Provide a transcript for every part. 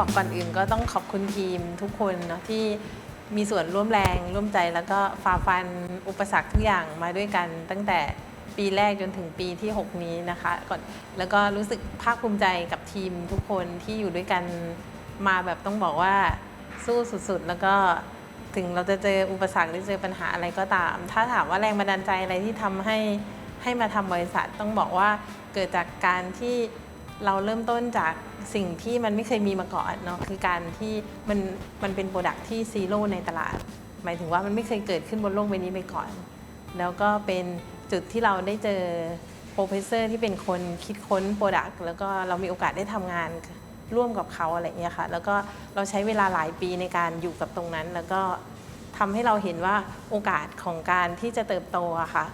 บอกก่อนอื่นก็ต้องขอบคุณทีมทุกคนเนาะที่มีส่วนร่วมแรงร่วมใจแล้วก็ฝ่าฟันอุปสรรคทุกอย่างมาด้วยกันตั้งแต่ปีแรกจนถึงปีที่ 6 นี้นะคะก่อนแล้วก็รู้สึกภาคภูมิใจกับทีมทุกคนที่อยู่ด้วยกันมาแบบต้องบอกว่าสู้สุดๆ แล้วก็ถึงเราจะเจออุปสรรคหรือเจอปัญหาอะไรก็ตาม ถ้าถามว่าแรงบันดาลใจอะไรที่ทำให้ให้มาทำบริษัทต้องบอกว่าเกิดจากการที่ เราเริ่มต้นจากสิ่งที่มันไม่เคยมีมาก่อนเนาะคือการที่มันมันเป็นโปรดักที่ซีโร่ในตลาด หมายถึงว่ามันไม่เคยเกิดขึ้นบนโลกใบนี้ไปก่อน แล้วก็เป็นจุดที่เราได้เจอโปรเฟสเซอร์ที่เป็นคนคิดค้นโปรดักแล้วก็เรามีโอกาสได้ทำงานร่วมกับเขาอะไรเงี้ยค่ะ แล้วก็เราใช้เวลาหลายปีในการอยู่กับตรงนั้น แล้วก็ทำให้เราเห็นว่าโอกาสของการที่จะเติบโตอะค่ะ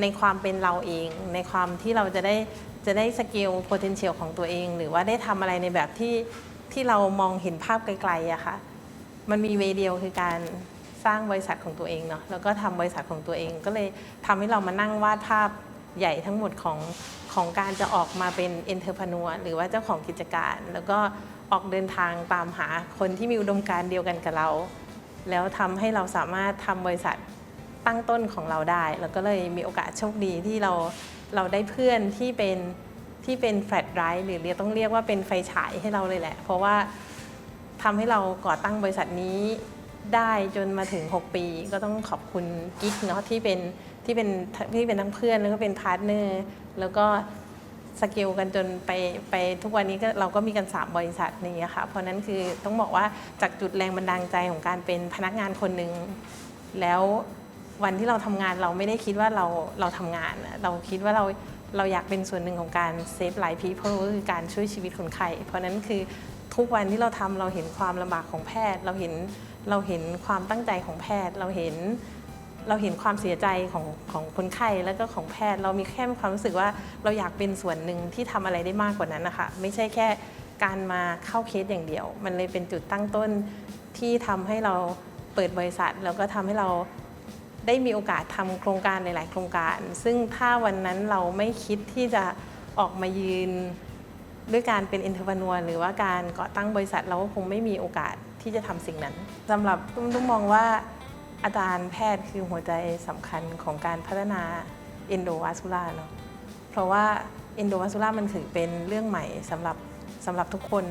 ในความเป็นเราเอง ในความที่เราจะได้จะได้สเกล potential ของตัวเอง หรือว่าได้ทำอะไรในแบบที่ที่เรามองเห็นภาพไกลๆอะค่ะ มันมีเวเดียวคือการสร้างบริษัทของตัวเองเนาะแล้วก็ทำบริษัทของตัวเองก็เลยทำให้เรามานั่งวาดภาพใหญ่ทั้งหมดของของการจะออกมาเป็น entrepreneur หรือว่าเจ้าของกิจการ แล้วก็ออกเดินทางตามหาคนที่มีอุดมการณ์เดียวกันกับเรา แล้วทำให้เราสามารถทำบริษัท ตั้งต้นของเราได้แล้วก็เลยมีโอกาสโชคดีที่เราเราได้เพื่อนที่เป็นที่เป็นแฟลชไรฟ์หรือเรียกต้องเรียกว่าเป็นไฟฉายให้เราเลยแหละ เพราะว่าทำให้เราก่อตั้งบริษัทนี้ได้จนมาถึง 6 ปี ก็ต้องขอบคุณกิ๊กเนาะที่เป็นที่เป็นที่เป็นทั้งเพื่อนแล้วก็เป็นพาร์ทเนอร์แล้วก็สเกลกันจนไปไปทุกวันนี้ก็เราก็มีกัน 3 บริษัทอย่างเงี้ค่ะ เพราะนั้นคือต้องบอกว่าจากจุดแรงบันดาลใจของการเป็นพนักงานคนหนึ่งแล้ว วันที่เราทำงานเราไม่ได้คิดว่าเราเราทำงาน เราคิดว่าเราเราอยากเป็นส่วนหนึ่งของการเซฟไลฟ์พีเพิลก็คือการช่วยชีวิตคนไข้เพราะนั้นคือทุกวันที่เราทำเราเห็นความลำบากของแพทย์ เราเห็นเราเห็นความตั้งใจของแพทย์ เราเห็นเราเห็นความเสียใจของของคนไข้แล้วก็ของแพทย์ เรามีแค่ความรู้สึกว่าเราอยากเป็นส่วนหนึ่งที่ทำอะไรได้มากกว่านั้นนะคะไม่ใช่แค่การมาเข้าเคสอย่างเดียว มันเลยเป็นจุดตั้งต้นที่ทำให้เราเปิดบริษัท แล้วก็ทำให้เรา ได้มีโอกาสทำโครงการหลาย ๆ โครงการ ซึ่งถ้าวันนั้นเราไม่คิดที่จะออกมายืนด้วยการเป็น e n t r e p r e n e u r หรือว่าการก่อตั้งบริษัทเราก็คงไม่มีโอกาสที่จะทำสิ่งนั้นสำหรับตุ้มตุ้มมองว่าอาจารย์แพทย์คือหัวใจสำคัญของการพัฒนา endovascular เนาะเพราะว่า endovascular มันถือเป็นเรื่องใหม่สำหรับ สำหรับทุกคน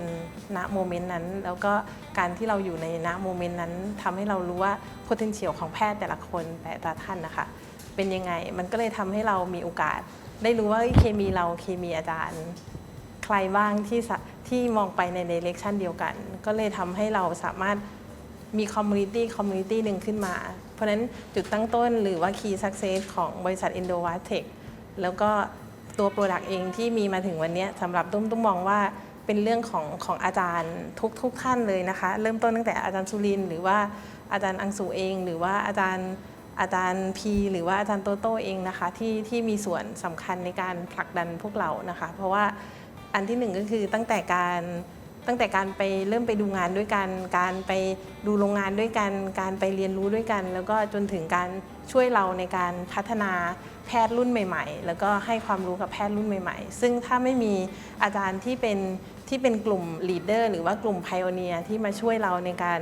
ณโมเมนต์นั้น แล้วก็การที่เราอยู่ในณโมเมนต์นั้นทำให้เรารู้ว่า potential ของแพทย์แต่ละคนแต่ละท่านนะคะ เป็นยังไงมันก็เลยทำให้เรามีโอกาส ได้รู้ว่าเคมีเราเคมีอาจารย์ ใครบ้างที่ที่มองไปในเดเร c ชันเดียวกัน ก็เลยทำให้เราสามารถมีคอมมูนิตี้คอมมูนิตี้หนึ่งขึ้นมา เพราะฉะนั้นจุดตั้งต้นหรือว่า Key Success ของบริษัท e n d o v a t e c h แล้วก็ตัวโปรดักต์เองที่มีมาถึงวันนี้สำหรับตุ้มตุ้มมองว่า เป็นเรื่องของของอาจารย์ทุกทุกท่านเลยนะคะ เริ่มต้นตั้งแต่อาจารย์สุรินหรือว่าอาจารย์อังสูเอง หรือว่าอาจารย์อาจารย์พีหรือว่าอาจารย์โตโต้เองนะคะที่ที่มีส่วนสำคัญในการผลักดันพวกเรานะคะ เพราะว่าอันที่หนึ่งก็คือตั้งแต่การตั้งแต่การไปเริ่มไปดูงานด้วยกัน การไปดูโรงงานด้วยกัน การไปเรียนรู้ด้วยกัน แล้วก็จนถึงการช่วยเราในการพัฒนาแพทย์รุ่นใหม่ ๆ แล้วก็ให้ความรู้กับแพทย์รุ่นใหม่ ๆ ซึ่งถ้าไม่มีอาจารย์ที่เป็น ที่เป็นกลุ่มลีดเดอร์หรือว่ากลุ่มไพโอเนียที่มาช่วยเราในการ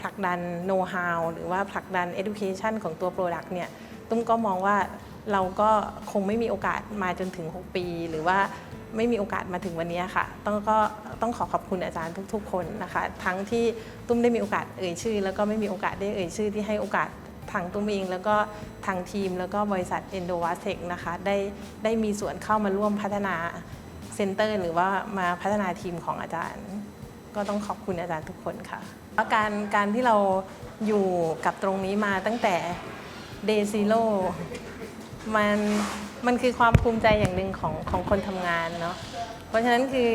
ผลักดันโน้ตฮาวหรือว่าผลักดัน education ของตัว Product เนี่ยตุ้มก็มองว่าเราก็คงไม่มีโอกาสมาจนถึง 6 ปี หรือว่าไม่มีโอกาสมาถึงวันนี้ค่ะ ต้องก็ต้องขอขอบคุณอาจารย์ทุก ๆ คนนะคะ ทั้งที่ตุ้มได้มีโอกาสเอ่ยชื่อ แล้วก็ไม่มีโอกาสได้เอ่ยชื่อที่ให้โอกาสทางตุ้มเองแล้วก็ทางทีมแล้วก็บริษัท e n d o v a t e c h นะคะได้ได้มีส่วนเข้ามาร่วมพัฒนา ซ็นเตอร์หรือว่ามาพัฒนาทีมของอาจารย์ ก็ต้องขอบคุณอาจารย์ทุกคนค่ะแล้วการการที่เราอยู่กับตรงนี้มาตั้งแต่ Day Zero มันมันคือความภูมิใจอย่างหนึ่งของของคนทำงานเนาะเพราะฉะนั้นคือ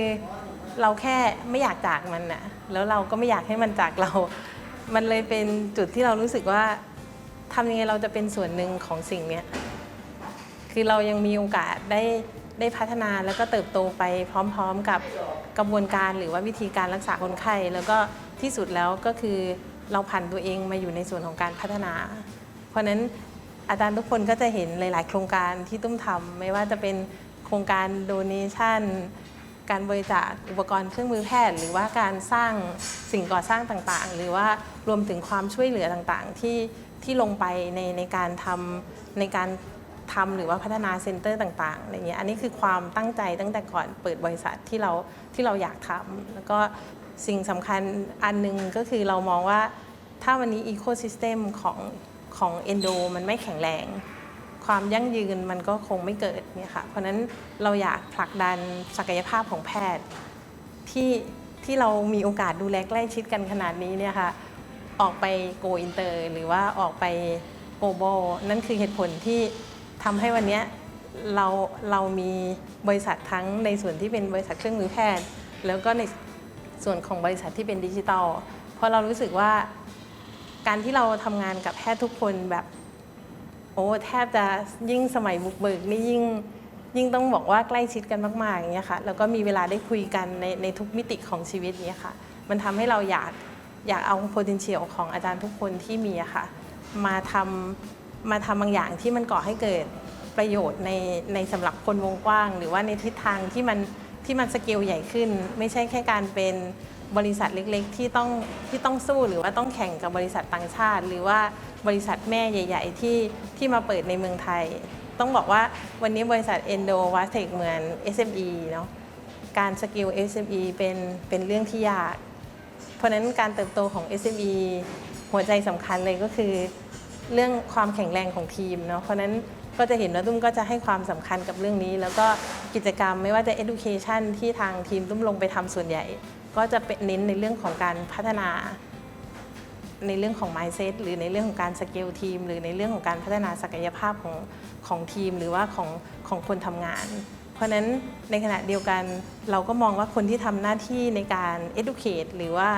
เราแค่ไม่อยากจากมันนะแล้วเราก็ไม่อยากให้มันจากเรา มันเลยเป็นจุดที่เรารู้สึกว่าทำยังไงเราจะเป็นส่วนหนึ่งของสิ่งนี้คือเรายังมีโอกาสได้ ได้พัฒนาแล้วก็เติบโตไปพร้อมๆกับกระบวนการหรือว่าวิธีการรักษาคนไข้ แล้วก็ที่สุดแล้วก็คือเราผ่านตัวเองมาอยู่ในส่วนของการพัฒนา เพราะนั้นอาจารย์ทุกคนก็จะเห็นหลาย ๆ โครงการที่ตุ้มทำไม่ว่าจะเป็นโครงการ donation การบริจาคอุปกรณ์เครื่องมือแพทย์ หรือว่าการสร้างสิ่งก่อสร้างต่างๆ หรือว่ารวมถึงความช่วยเหลือต่างๆ ที่ที่ลงไปในในการทำในการ ทำหรือว่าพัฒนาเซ็นเตอร์ต่างๆอะไรเงี้ยอันนี้คือความตั้งใจตั้งแต่ก่อนเปิดบริษัทที่เราที่เราอยากทำแล้วก็สิ่งสำคัญอันหนึงก็คือเรามองว่าถ้าวันนี้อีโคซิสเต็มของของเอนโดมันไม่แข็งแรง ความยั่งยืนมันก็คงไม่เกิดเนี่ยค่ะเพราะฉะนั้นเราอยากผลักดันศักยภาพของแพทย์ที่ที่เรามีโอกาสดูแลใกล้ชิดกันขนาดนี้เนี่ยค่ะออกไปโกอินเตอร์หรือว่าออกไปโกลบอลนั่นคือเหตุผลที่ ทำให้วันนี้เราเรามีบริษัททั้งในส่วนที่เป็นบริษัทเครื่องมือแพทย์ แล้วก็ในส่วนของบริษัทที่เป็นดิจิทัลเพราะเรารู้สึกว่าการที่เราทำงานกับแพทย์ทุกคนแบบโอ้แทบจะยิ่งสมัยบุกเบิกนี่ยิ่งยิ่งต้องบอกว่าใกล้ชิดกันมากๆอย่างเงี้ยค่ะแล้วก็มีเวลาได้คุยกันในในทุกมิติของชีวิตเนี้ยค่ะ มันทำให้เราอยากอยากเอา potential ของอาจารย์ทุกคนที่มีอะค่ะ มาทำ มาทำบางอย่างที่มันก่อให้เกิดประโยชน์ในในสำหรับคนวงกว้าง หรือว่าในทิศทางที่มันที่มันสเกลใหญ่ขึ้น ไม่ใช่แค่การเป็นบริษัทเล็กๆ ที่ต้องที่ต้องสู้หรือว่าต้องแข่งกับบริษัทต่างชาติ หรือว่าบริษัทแม่ใหญ่ ๆ ที่ที่มาเปิดในเมืองไทย ต้องบอกว่าวันนี้บริษัท Endo v a s t e c เหมือน SME เนาะการสกิล SME เป็นเป็นเรื่องที่ยาก เพราะนั้นการเติบโตของ SME หัวใจสำคัญเลยก็คือ เรื่องความแข็งแรงของทีมเนาะเพราะนั้นก็จะเห็นว่าตุ้มก็จะให้ความสำคัญกับเรื่องนี้ แล้วก็กิจกรรมไม่ว่าจะ education ที่ทางทีมตุ้มลงไปทำส่วนใหญ่ ก็จะเป็นเน้นในเรื่องของการพัฒนา ในเรื่องของ mindset หรือในเรื่องของการสเกลทีม หรือในเรื่องของการพัฒนาศักยภาพของของทีม หรือว่าของของคนทำงาน เพราะฉะนั้นในขณะเดียวกันเราก็มองว่าคนที่ทำหน้าที่ในการ educate หรือว่า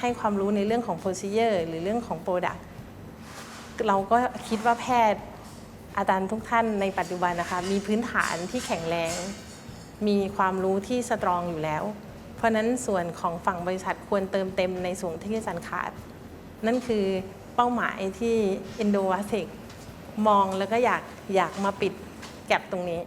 ให้ความรู้ในเรื่องของ procedure หรือเรื่องของ product เราก็คิดว่าแพทย์อาจารย์ทุกท่านในปัจจุบันนะคะ มีพื้นฐานที่แข็งแรง มีความรู้ที่สตรองอยู่แล้ว เพราะนั้นส่วนของฝั่งบริษัทควรเติมเต็มในส่วนที่อาจารย์ขาด นั่นคือเป้าหมายที่ e n d o v a s e c มองแล้วก็อยากอยากมาปิดแก็บตรงนี้